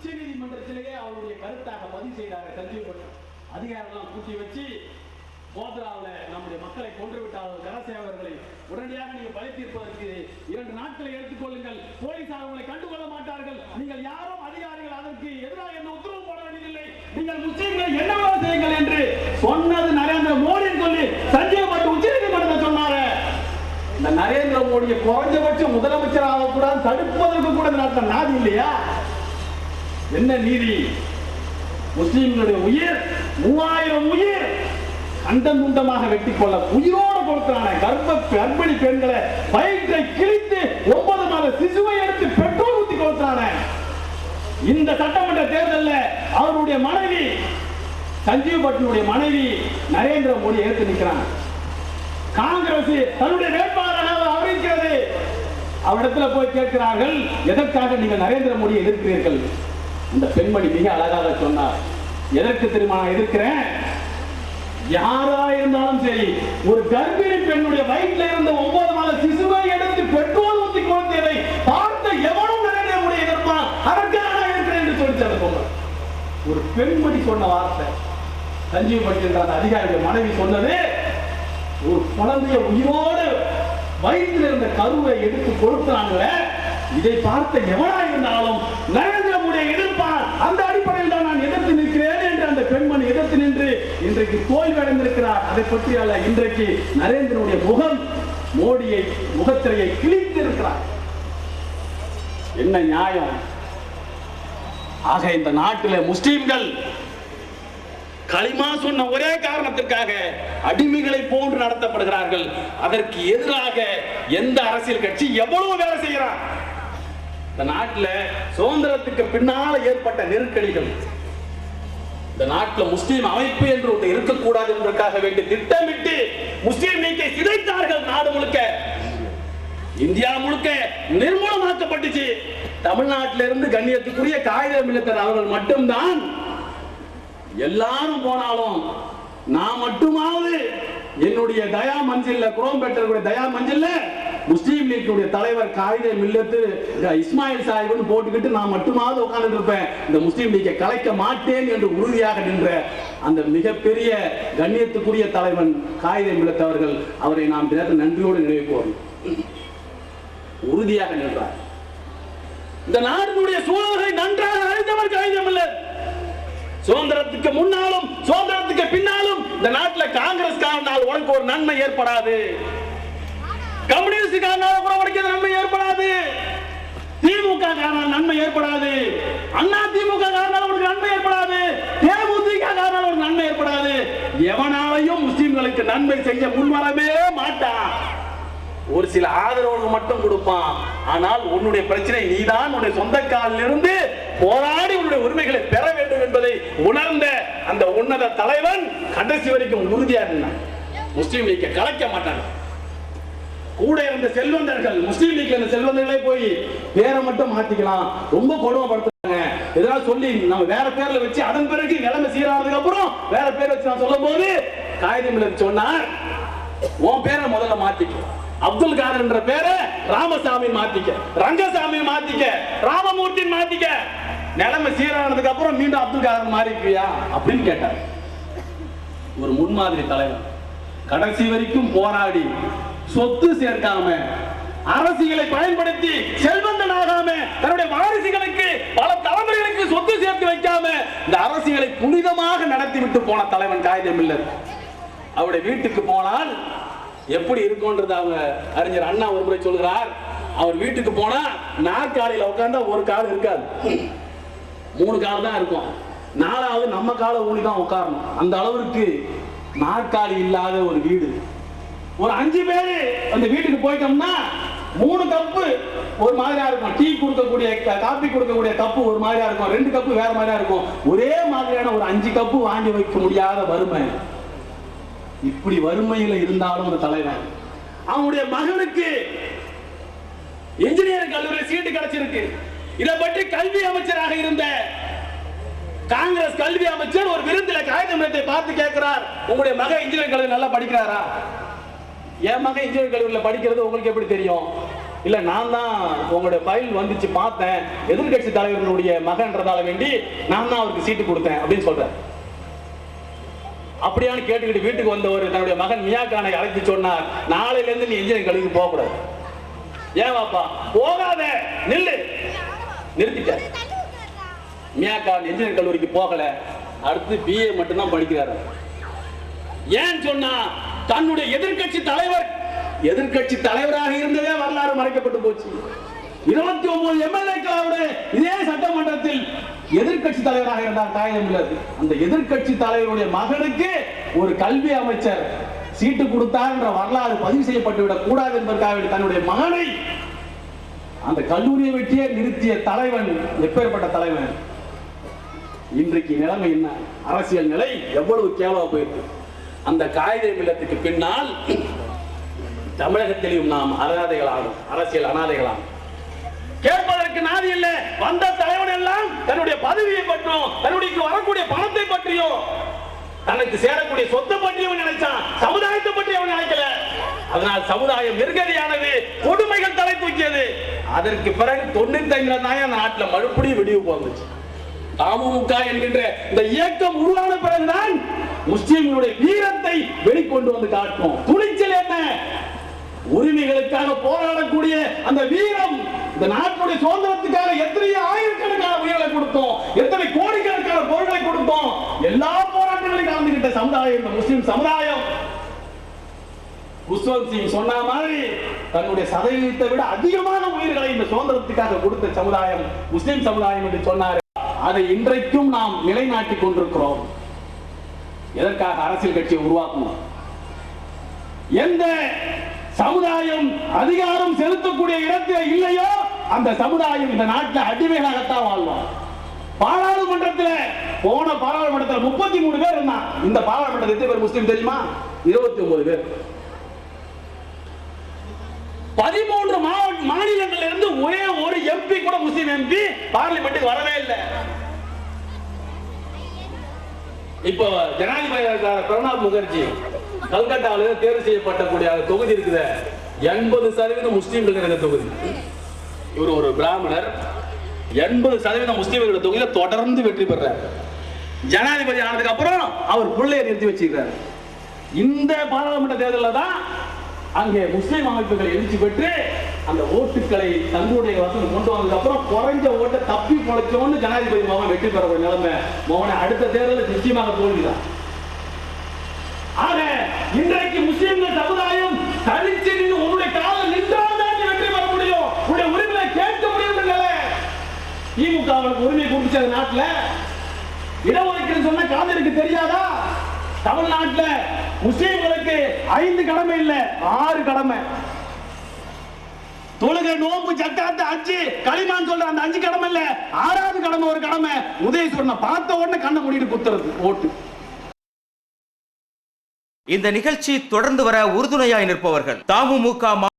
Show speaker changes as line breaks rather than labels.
உச்ச நீதிமன்றத்திலேயே அவருடைய கருத்தாக பதிவு செய்தாங்க சஞ்சீவ் பட்டம் அதிகாரிலாம் கூட்டி வச்சு கோத்ராவில் நம்முடைய மக்களை கொன்று விட்டார்கள். கரசேவர்களை உடனடியாக நீங்கள் பழி தீர்ப்பதற்கு இரண்டு நாட்களை எடுத்துக்கொள்ளுங்கள் போலீசார் உங்களை கண்டுகொள்ள மாட்டார்கள். நீங்கள் யாரும் அதிகாரிகள் அதற்கு எதிராக என்ன உத்தரவு போட வேண்டியதில்லை. நீங்கள் முஸ்லீம்களை என்னவாக செய்யுங்கள் என்று சொன்னது நரேந்திர மோடி சொல்லி சஞ்சீவ் பட்டு உச்ச நீதிமன்றத்தில் சொன்னாரு. இந்த நரேந்திர மோடியை குறைஞ்சபட்சம் முதலமைச்சராக கூட தடுப்பதற்கு கூட இந்த நாட்டில் நாதி இல்லையா? என்ன நீதி? முஸ்லீம்களுடைய உயிர் மூவாயிரம் உயிர் கண்டம் துண்டமாக வெட்டி கொள்ள உயிரோடு கொடுக்கிறான கர்ப்ப கர்ப்பிணி பெண்களை வயிற்றை கிழித்து ஒன்பது மாத சிசுவை எடுத்து பெட்ரோல் ஊத்தி கொடுக்கிறான இந்த சட்டமன்ற தேர்தலில் அவருடைய மனைவி சஞ்சீவ் பட்டனுடைய மனைவி நரேந்திர மோடி ஏற்று நிற்கிறாங்க காங்கிரஸ் தன்னுடைய வேட்பாளராக அறிவிக்கிறது. அவரிடத்துல போய் கேட்கிறார்கள் எதற்காக நீங்கள் நரேந்திர மோடியை எதிர்க்கிறீர்கள்? இந்த பெண்மணி மிக அழகாக சொன்னார் எதற்கு தெரியுமா நான் எதிர்க்கிறேன் யாரா இருந்தாலும் சரி ஒரு கர்ப்பிணி பெண்ணுடைய வயிற்றுல இருந்த ஒன்பது மாத சிசுவை எடுத்து பெட்ரோல் ஊற்றி குழந்தையை பார்த்த எவனும் நரேந்திர மோடி எதிர்ப்பான் அதற்காக நான் இருக்கிறேன் என்று சொல்லி அந்த ஒரு பெண்மணி சொன்ன வார்த்தை சஞ்சீவ் பட்டி என்ற அந்த அதிகாரியுடைய மனைவி சொன்னது. ஒரு குழந்தைய உயிரோடு வயிற்றில் இருந்த கருவை எடுத்து கொடுத்தாங்களே இதை பார்த்த எவனா இருந்தாலும் நிறைய அந்த அடிப்படையில் தான் நான் எதிர்த்து நிற்கிறேன் என்று அந்த பெண்மணி எதிர்த்து நின்று இன்றைக்கு தோல்வி அடைந்திருக்கிறார். அதை பற்றி அல்ல இன்றைக்கு நரேந்திரனுடைய முகம் மோடியை முகத்திரையை கிழித்திருக்கிறார். என்ன நியாயம்? ஆக இந்த நாட்டில் முஸ்லீம்கள் களிமா சொன்ன ஒரே காரணத்திற்காக அடிமைகளை போன்று நடத்தப்படுகிறார்கள். அதற்கு எதிராக எந்த அரசியல் கட்சி எவ்வளவு வேலை செய்கிறார்? இந்த நாட்டுல சுதந்திரத்துக்கு பின்னால ஏற்பட்ட நெருக்கடிகள். இந்த நாட்டுல முஸ்லீம் அமைப்பு என்று ஒன்று இருக்கக்கூடாது என்பதற்காக வேண்டி திட்டமிட்டு முஸ்லீம் நீக்கை சிதைத்தார்கள் நாடு முழுக்க. இந்தியா முழுக்க நிர்மூலமாக்கப்பட்டுச்சு. தமிழ்நாட்டில இருந்து கண்ணியத்துக்குரிய காகித மில்லத்தர் அவர்கள் மட்டும்தான். எல்லாரும் போனாலும் நான் மட்டுமாவது என்னுடைய தயா மஞ்சள்ல குரோம்பேட்டருடைய தயா மஞ்சள்ல முஸ்லீம் லீக்குடைய தலைவர் காகித மில்லத்து இஸ்மாயில் சாஹிப்னு போட்டுக்கிட்டு நான் மட்டுமாவது உட்கார்ந்துட்டு இருப்பேன் இந்த முஸ்லீம் லீக்கை கலைக்க மாட்டேன் என்று உறுதியாக நின்ற அந்த மிகப்பெரிய கண்ணியத்துக்குரிய தலைவன் காகித மில்லத் அவர்கள் அவரை நாம் இந்த நேரத்தில் நன்றியோடு நினைவுவோம் உறுதியாக நின்றார். இந்த நாட்டினுடைய சூழல்களை நன்றாக அறிந்தவர் காகிதம் மில்லத். சுதந்திரத்துக்கு முன்னாலும் சுதந்திரத்துக்கு பின்னாலும் இந்த நாட்டில் காங்கிரஸ் காரணால் உனக்கு ஒரு நன்மை ஏற்படாது. கம்யூனிஸ்ட் காரனால கூட உனக்கு நன்மை ஏற்படாது. திமுக காரனால் நன்மை ஏற்படாது. அண்ணா திமுக காரனால் உனக்கு நன்மை ஏற்படாது. தேமுதிக காரனால் ஒரு நன்மை ஏற்படாது. எவனாலையும் முஸ்லிம்களுக்கு நன்மை செய்ய முன்வரவே மாட்டான் ஒரு சில ஆதரவுகள் மட்டும் கொடுப்பான். ஆனால் உன்னுடைய பிரச்சனை நீதான் உன்னுடைய சொந்த காலில் இருந்து போராடி உன்னுடைய உரிமைகளை பெற வேண்டும் என்பதை உணர்ந்த அந்த உன்னத தலைவன் கடைசி வரைக்கும் உறுதியா இருந்தான். முஸ்லீம் லீக்கை கலைக்க மாட்டான். கூட இருந்த செல்வந்தர்கள் முஸ்லீம் லீக்ல இருந்த செல்வந்தர்களே போய் பேரை மட்டும் மாத்திக்கலாம். ரொம்ப கொடுமைப்படுத்துறாங்க. இதெல்லாம் சொல்லி நம்ம வேற பேர்ல வச்சு அதன் பிறகு நிலைமை சீரானதுக்கு அப்புறம் வேற பேர் வச்சு நான் சொல்லும் போது காகிதம் சொன்னார் உன் பேரை முதல்ல மாத்திக்க. அப்துல் காதர் என்ற பேரை ராமசாமி மாத்திக்க. ரங்கசாமி மாத்திக்க. ராமமூர்த்தி மாத்திக்க. நிலைமை சீரானதுக்கு அப்புறம் மீண்டும் அப்துல் காதர் மாறிக்குவியா அப்படின்னு கேட்டார். ஒரு முன்மாதிரி தலைவர். கடைசி வரைக்கும் போராடி சொத்து சேர்க்காம அரசியலை பயன்படுத்தி செல்வந்தனாகாம தன்னுடைய வாரிசுகளுக்கு பல தலைமுறைகளுக்கு சொத்து சேர்த்து வைக்காம இந்த அரசியலை புனிதமாக நடத்தி விட்டு போன தலைவன் காகிதம் இல்லை அவருடைய வீட்டுக்கு போனால் எப்படி இருக்கும்ன்றது அவங்க அறிஞர் அண்ணா ஒரு முறை சொல்கிறார். அவர் வீட்டுக்கு போனா நாற்காலியில உட்காந்தா ஒரு கால் இருக்காது. மூணு கால் தான் இருக்கும். நாலாவது நம்ம காலை ஊனி தான் உட்காரணும். அந்த அளவிற்கு நாற்காலி இல்லாத ஒரு வீடு. ஒரு அஞ்சு பேரு அந்த வீட்டுக்கு போயிட்டோம்னா மூணு கப்பு ஒரு மாதிரியா இருக்கும். டீ கொடுக்கக்கூடிய காப்பி கொடுக்கக்கூடிய கப்பு ஒரு மாதிரியா இருக்கும். ரெண்டு கப்பு வேற மாதிரியா இருக்கும். ஒரே மாதிரியான ஒரு அஞ்சு கப்பு வாங்கி வைக்க முடியாத வறுமை. இப்படி வறுமையில இருந்தாலும் ஒரு தலைவன் அவனுடைய மகனுக்கு இன்ஜினியரிங் கல்லூரியில் சீட்டு கிடைச்சிருக்கு. இதை பற்றி கல்வி அமைச்சராக இருந்த காங்கிரஸ் கல்வி அமைச்சர் ஒரு விருந்தில காகிதத்தை பார்த்து கேட்கிறார். உங்களுடைய மகன் இன்ஜினியரிங் கல்லூரி நல்லா படிக்கிறாரா? என் மகன் இன்ஜினியர் கல்லூரியில் படிக்கிறது உங்களுக்கு எப்படி தெரியும்? இல்ல நான் தான் உங்களுடைய ஃபைல் வந்துச்சு பார்த்தேன். எதிர்க்கட்சி தலைவர்களுடைய மகன்றதால வேண்டி நான் தான் அவருக்கு சீட்டு கொடுத்தேன் அப்படின்னு சொல்றாரு அப்படியான்னு கேட்டுக்கிட்டு வீட்டுக்கு வந்தவர் தன்னுடைய மகன் மியா கானை அழைத்து சொன்னார் நாளையிலேருந்து நீ இன்ஜினியர் கல்லூரிக்கு போகக்கூடாது. ஏன் வாப்பா போகாத நில்லு. நிறுத்திட்டார் கான் இன்ஜினியர் கல்லூரிக்கு போகல. அடுத்து பிஏ மட்டும்தான் படிக்கிறாரு. ஏன் சொன்னா தன்னுடைய எதிர்க்கட்சி தலைவர் எதிர்க்கட்சி தலைவராக இருந்ததே வரலாறு மறைக்கப்பட்டு போச்சு. இருபத்தி ஒன்பது எம்எல்ஏக்களோட இதே சட்டமன்றத்தில் எதிர்க்கட்சி தலைவராக இருந்தார் காயம் உள்ளது அந்த எதிர்க்கட்சி தலைவருடைய மகனுக்கு ஒரு கல்வி அமைச்சர் சீட்டு கொடுத்தார் என்ற வரலாறு பதிவு செய்யப்பட்டு விடக் கூடாது என்பதற்காக தன்னுடைய மகனை அந்த கல்லூரியை வெட்டியே நிறுத்திய தலைவன் எப்பேற்பட்ட தலைவன்? இன்றைக்கு நிலைமை என்ன? அரசியல் நிலை எவ்வளவு கேவலா போயிருக்கு? அந்த காகித இல்லத்துக்கு பின்னால் தமிழகத்திலும் நாம் அனாதைகளாகும் அரசியல் அனாதைகளாகும். கேட்பதற்கு நாதி இல்லை. வந்த தலைவன் எல்லாம் தன்னுடைய பதவியை பற்றியும் தன்னுடைய வரக்கூடிய பணத்தை பற்றியும் தனக்கு சேரக்கூடிய சொத்தை பற்றியும் நினைச்சான். சமுதாயத்தை பற்றி அவன் நினைக்கல. அதனால் சமுதாயம் நெருக்கடியானது கொடுமைகள் தலை தூக்கியது. அதற்கு பிறகு தொண்ணூத்தி ஐந்துல தான் அந்த நாட்டில் மறுபடியும் வெடிவு போந்துச்சு. அமமுக என்கின்ற இந்த இயக்கம் உருவான பிறகுதான் முஸ்லிம்களுடைய வீரத்தை வெளிக்கொண்டு வந்து காட்டும். துணிச்சல் என்ன? உரிமைகளுக்காக போராடக்கூடிய அந்த வீரம் இந்த நாட்டுடைய சுதந்திரத்துக்காக எத்தனை ஆயிரக்கணக்கான உயிர்களை கொடுத்தோம். எத்தனை கோடிக்கணக்கான பொருட்களை கொடுத்தோம். எல்லா போராட்டங்களையும் கலந்துகிட்ட சமுதாயம் இந்த முஸ்லிம் சமுதாயம். குஷ்வந்த் சிங் சொன்ன மாதிரி தன்னுடைய சதவீதத்தை விட அதிகமான உயிர்களை இந்த சுதந்திரத்துக்காக கொடுத்த சமுதாயம் முஸ்லிம் சமுதாயம் என்று சொன்னார். அதை இன்றைக்கும் நாம் நிலைநாட்டிக் கொண்டிருக்கிறோம். எதற்காக அரசியல் கட்சியை உருவாக்கணும்? எந்த சமுதாயம் அதிகாரம் செலுத்தக்கூடிய இடத்தில் இல்லையோ அந்த சமுதாயம் இந்த நாட்டில் அடிமைகளாகத்தான் வாழ்வோம் பாராளுமன்றத்தில் போன பாராளுமன்றத்தில் முப்பத்தி மூணு பேர் இருந்தான். இந்த பாராளுமன்றத்தில் எத்தனை பேர் முஸ்லீம் தெரியுமா? இருபத்தி ஒன்பது பேர். பதிமூன்று மாவட்ட மாநிலங்கள்ல இருந்து ஒரே ஒரு எம்பி கூட முஸ்லீம் எம்பி பார்லிமெண்ட்டுக்கு வரவே இல்லை. இப்போ ஜனாதிபதியாளர் இருக்கார் பிரணாப் முகர்ஜி கல்கட்டாவில தேர்வு செய்யப்பட்டக்கூடிய அந்த தொகுதி இருக்குது. எண்பது சதவீதம் முஸ்லீம்கள் இருக்கிற தொகுதி. இவர் ஒரு பிராமணர். எண்பது சதவீதம் முஸ்லீம்களோட தொகுதியில தொடர்ந்து வெற்றி பெறார். ஜனாதிபதி ஆனதுக்கு அப்புறம் அவர் பிள்ளையை நிறுத்தி வச்சிருக்கிறார் இந்த பாராளுமன்ற தேர்தலில் தான் அங்கே முஸ்லீம் அமைப்புகள் எழுச்சி பெற்று அந்த ஓட்டுக்களை தங்களுடைய வசம் கொண்டு வந்ததுக்கு அப்புறம் குறைஞ்ச ஓட்டை தப்பி பொழைச்சோன்னு ஜனாதிபதி மோகன் வெற்றி பெறக்கூடிய நிலைமை மோகனை அடுத்த தேர்தலில் நிச்சயமாக தோல்விதான். ஆக இன்றைக்கு முஸ்லிம்கள் சமுதாயம் தனிச்சு நின்று உன்னுடைய காலம் நின்றால் தான் வெற்றி பெற முடியும். உன்னுடைய உரிமையை கேட்க முடியும் திமுக அவனுக்கு உரிமை கொடுத்துச்சு நாட்டில். இடஒதுக்கீடு சொன்ன காதலுக்கு தெரியாதா? தமிழ்நாட்டுல முஸ்லிம்களுக்கு ஐந்து கடமை இல்லை ஆறு கடமை. தொழுகை நோம்பு ஜக்காத்து அஞ்சு களிமான் சொல்ற அந்த அஞ்சு கடமை இல்ல. ஆறாவது கடமை ஒரு கடமை. உதயசூரனை பார்த்த உடனே கண்ணை மூடிட்டு குத்துறது ஓட்டு.
இந்த நிகழ்ச்சி தொடர்ந்து வர உறுதுணையாய் நிற்பவர்கள். தாமுமுக